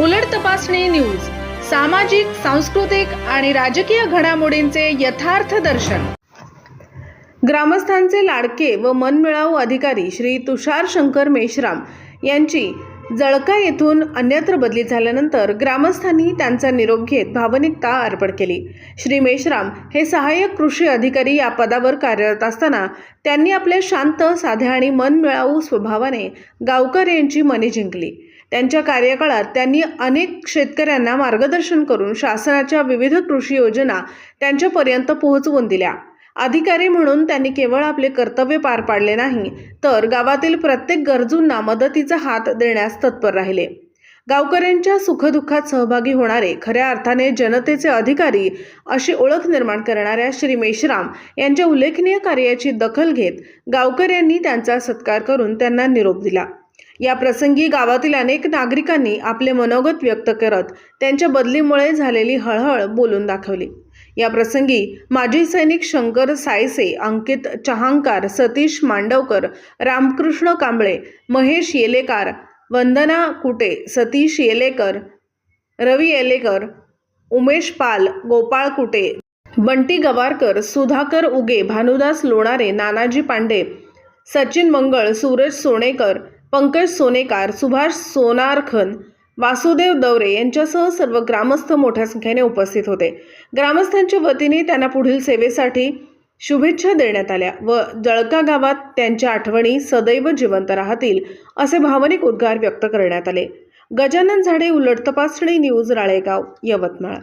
उलट तपासणी न्यूज सामाजिक सांस्कृतिक आणि राजकीय घडामोडींचे यथार्थ दर्शन. ग्रामस्थांचे लाडके व मनमिळावू अधिकारी श्री तुषार शंकर मेश्राम यांची जळका येथून अन्यत्र बदली झाल्यानंतर ग्रामस्थांनी त्यांचा निरोप घेत भावनिकता अर्पण केली. श्री मेश्राम हे सहाय्यक कृषी अधिकारी या पदावर कार्यरत असताना त्यांनी आपल्या शांत साध्या आणि मनमिळावू स्वभावाने गावकर यांची मने जिंकली. त्यांच्या कार्यकाळात त्यांनी अनेक शेतकऱ्यांना मार्गदर्शन करून शासनाच्या विविध कृषी योजना त्यांच्यापर्यंत पोहोचवून दिल्या. अधिकारी म्हणून त्यांनी केवळ आपले कर्तव्य पार पाडले नाही तर गावातील प्रत्येक गरजूंना मदतीचा हात देण्यास तत्पर राहिले. गावकऱ्यांच्या सुखदुःखात सहभागी होणारे खऱ्या अर्थाने जनतेचे अधिकारी अशी ओळख निर्माण करणाऱ्या श्री मेश्राम यांच्या उल्लेखनीय कार्याची दखल घेत गावकऱ्यांनी त्यांचा सत्कार करून त्यांना निरोप दिला. या प्रसंगी गावातील अनेक नागरिकांनी आपले मनोगत व्यक्त करत त्यांच्या बदलीमुळे झालेली हळहळ बोलून दाखवली. या प्रसंगी माजी सैनिक शंकर सायसे अंकित चहांकार सतीश मांडवकर रामकृष्ण कांबळे महेश येलेकार वंदना कुटे सतीश येलेकर रवी येलेकर उमेश पाल गोपाळ कुटे बंटी गवारकर सुधाकर उगे भानुदास लोणारे नानाजी पांडे सचिन मंगळ सूरज सोनेकर पंकज सोनेकार सुभाष सोनारखन वासुदेव दौरे यांच्यासह सर्व ग्रामस्थ मोठ्या संख्येने उपस्थित होते. ग्रामस्थांच्या वतीने त्यांना पुढील सेवेसाठी शुभेच्छा देण्यात आल्या व जळका गावात त्यांच्या आठवणी सदैव जिवंत राहतील असे भावनिक उद्गार व्यक्त करण्यात आले. गजानन झाडे उलट तपासणी न्यूज राळेगाव यवतमाळ.